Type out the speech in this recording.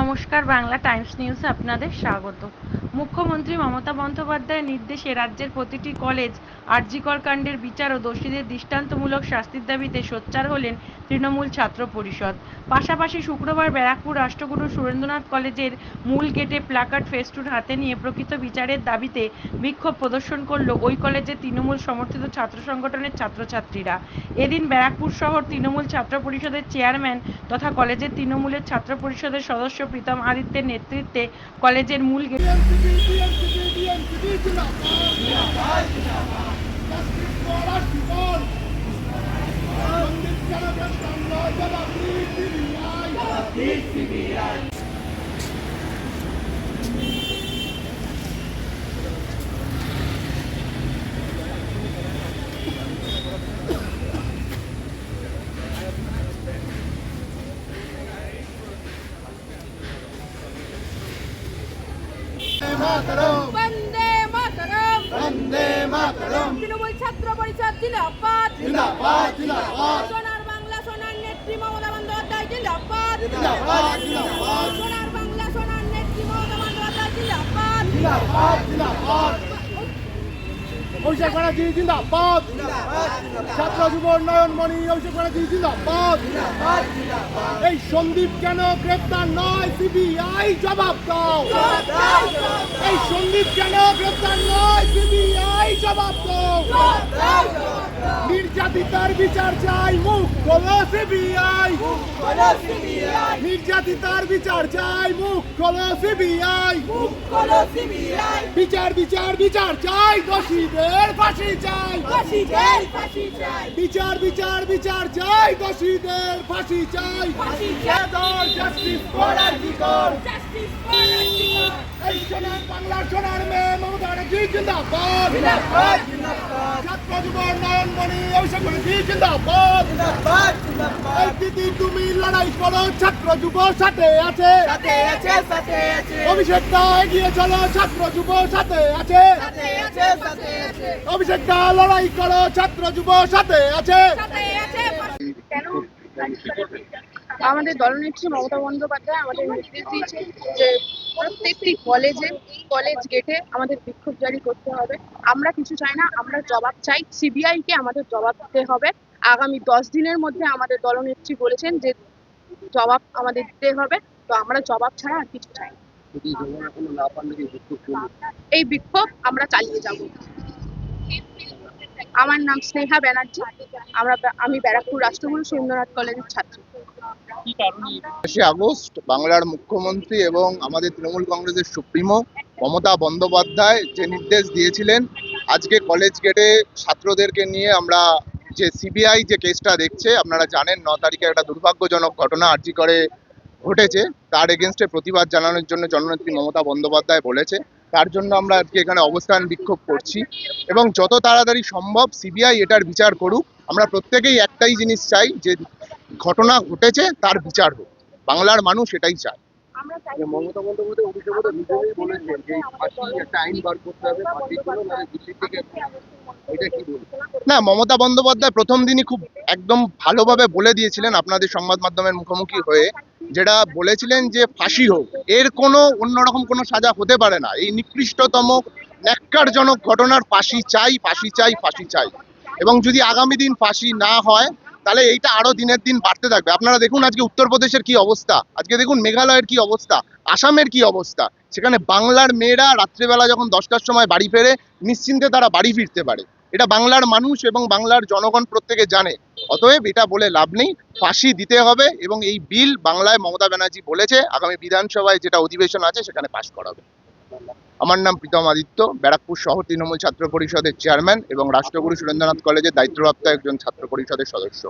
নমস্কার, বাংলা টাইমস নিউজে আপনাদের স্বাগত। মুখ্যমন্ত্রী মমতা বন্দ্যোপাধ্যায়ের নির্দেশে রাজ্যের প্রতিটি কলেজ আরজিকর কাণ্ডের বিচার ও দোষীদের দৃষ্টান্তমূলক শাস্তির দাবিতে সোচ্চার হলেন তৃণমূল ছাত্র পরিষদ। পাশাপাশি শুক্রবার ব্যারাকপুর রাষ্ট্রগুরু সুরেন্দ্রনাথ কলেজের মূল গেটে প্ল্যাকার্ড ফেস্টুন হাতে নিয়ে প্রকৃত বিচারের দাবিতে বিক্ষোভ প্রদর্শন করল ওই কলেজের তৃণমূল সমর্থিত ছাত্র সংগঠনের ছাত্রছাত্রীরা। এদিন ব্যারাকপুর শহর তৃণমূল ছাত্র পরিষদের চেয়ারম্যান তথা কলেজের তৃণমূলের ছাত্র পরিষদের সদস্য প্রীতম আদিত্যের নেতৃত্বে কলেজের মূল গেট বন্দে মাতরম। বন্দে মাতরম। তৃণমূল ছাত্র পরিষদ জিন্দাবাদ। জিন্দাবাদ জিন্দাবাদ। সোনার বাংলা সোনার নেত্রী মমতা বন্দ্যোপাধ্যায় জিন্দাবাদ। জিন্দাবাদ জিন্দাবাদ। সোনার বাংলা সোনার নেত্রী মমতা বন্দ্যোপাধ্যায় জিন্দাবাদ। জিন্দাবাদ জিন্দাবাদ। অভিষেক ব্যানার্জি জিন্দাবাদ। ছাত্র যুব উন্নয়ন মণি অভিষেক ব্যানার্জি জিন্দাবাদ। এই সন্দীপ কেন গ্রেপ্তার নয়? সিবিআই জবাব দাও। এই সন্দীপ কেন গ্রেপ্তার নয়? সিবিআই জবাব নির্যাতিতার বিচার চাই মুখ খোলো সিবিআই। নির্যাতিতার বিচার চাই মুখ খোলো সিবিআই। বিচার বিচার বিচার চাই দোষীদের ফাঁসি চাই। বিচার বিচার বিচার চাই দোষীদের ফাঁসি চাই। জাস্টিস কি কর? এই সোনার বাংলার সোনার মেয়ে মমতা ব্যানার্জি জিন্দাবাদ। ছাত্র যুব উন্নয়ন অভিষেক ব্যানার্জি জিন্দাবাদ। এই দিদি তুমি লড়াই করো ছাত্র যুব সাথে আছে। অভিষেক দা এগিয়ে চলো ছাত্র যুব সাথে আছে। অভিষেক দা লড়াই করো ছাত্র যুব সাথে আছে। আমাদের দলনেত্রী মমতা বন্দ্যোপাধ্যায় আমাদের নির্দেশ দিয়েছে যে প্রত্যেকটি কলেজে কলেজ গেটে আমাদের বিক্ষোভ জারি করতে হবে। আমরা কিছু চাই না, আমরা জবাব চাই। সিবিআই কে আমাদের জবাব দিতে হবে। আগামী দশ দিনের মধ্যে আমাদের দলনেত্রী বলেছেন যে জবাব আমাদের দিতে হবে। তো আমরা জবাব ছাড়া আর কিছু চাই এই বিক্ষোভ আমরা চালিয়ে যাব। আমার নাম স্নেহা ব্যানার্জি। আমরা আমি ব্যারাকপুর রাষ্ট্রগুরু সুরেন্দ্রনাথ কলেজের ছাত্র। আঠাশে আগস্ট বাংলার মুখ্যমন্ত্রী এবং আমাদের তৃণমূল কংগ্রেসের সুপ্রিমো মমতা বন্দ্যোপাধ্যায় যে নির্দেশ দিয়েছিলেন, আজকে কলেজ গেটে ছাত্রদেরকে নিয়ে আমরা যে সিবিআই যে কেসটা দেখছে, আপনারা জানেন ন তারিখে একটা দুর্ভাগ্যজনক ঘটনা আর্জি করে ঘটেছে। তার এগেনস্টে প্রতিবাদ জানানোর জন্য জননেত্রী মমতা বন্দ্যোপাধ্যায় বলেছে। তার জন্য আমরা আজকে এখানে অবস্থান বিক্ষোভ করছি এবং যত তাড়াতাড়ি সম্ভব সিবিআই এটার বিচার করুক। আমরা প্রত্যেকেই একটাই জিনিস চাই যে ঘটনা ঘটেছে তার বিচার হোক। বাংলার মানুষ এটাই চায়। মমতা বন্দ্যোপাধ্যায় অভিষেক নিজেই বলেছেন যে একটা আইন বার করতে হবে ফাঁসির জন্য নাহলে দিল্লি থেকে এটা কি বলবেন না মমতা বন্দ্যোপাধ্যায় প্রথম দিনই খুব একদম ভালোভাবে বলে দিয়েছিলেন আপনাদের সংবাদ মাধ্যমের মুখোমুখি হয়ে যেটা বলেছিলেন যে ফাঁসি হোক। এর কোনো অন্যরকম কোনো সাজা হতে পারে না। এই নিকৃষ্টতম ন্যাক্কারজনক ঘটনার ফাঁসি চাই ফাঁসি চাই ফাঁসি চাই। এবং যদি আগামী দিন ফাঁসি না হয় তাহলে এইটা আরও দিনের দিন বাড়তে থাকবে। আপনারা দেখুন আজকে উত্তরপ্রদেশের কি অবস্থা। আজকে দেখুন মেঘালয়ের কি অবস্থা, আসামের কি অবস্থা। সেখানে বাংলার মেয়েরা রাত্রেবেলা যখন দশটার সময় বাড়ি ফেরে, নিশ্চিন্তে তারা বাড়ি ফিরতে পারে। এটা বাংলার মানুষ এবং বাংলার জনগণ প্রত্যেকে জানে। অতএব এটা বলে লাভ নেই, ফাঁসি দিতে হবে এবং এই বিল বাংলায় মমতা ব্যানার্জি বলেছে, আগামী বিধানসভায় যেটা অধিবেশন আছে সেখানে পাশ করাবে আমার নাম প্রীতম আদিত্য, ব্যারাকপুর শহর তৃণমূল ছাত্র পরিষদের চেয়ারম্যান এবং রাষ্ট্রগুরু সুরেন্দ্রনাথ কলেজের দায়িত্বপ্রাপ্ত একজন ছাত্র পরিষদের সদস্য।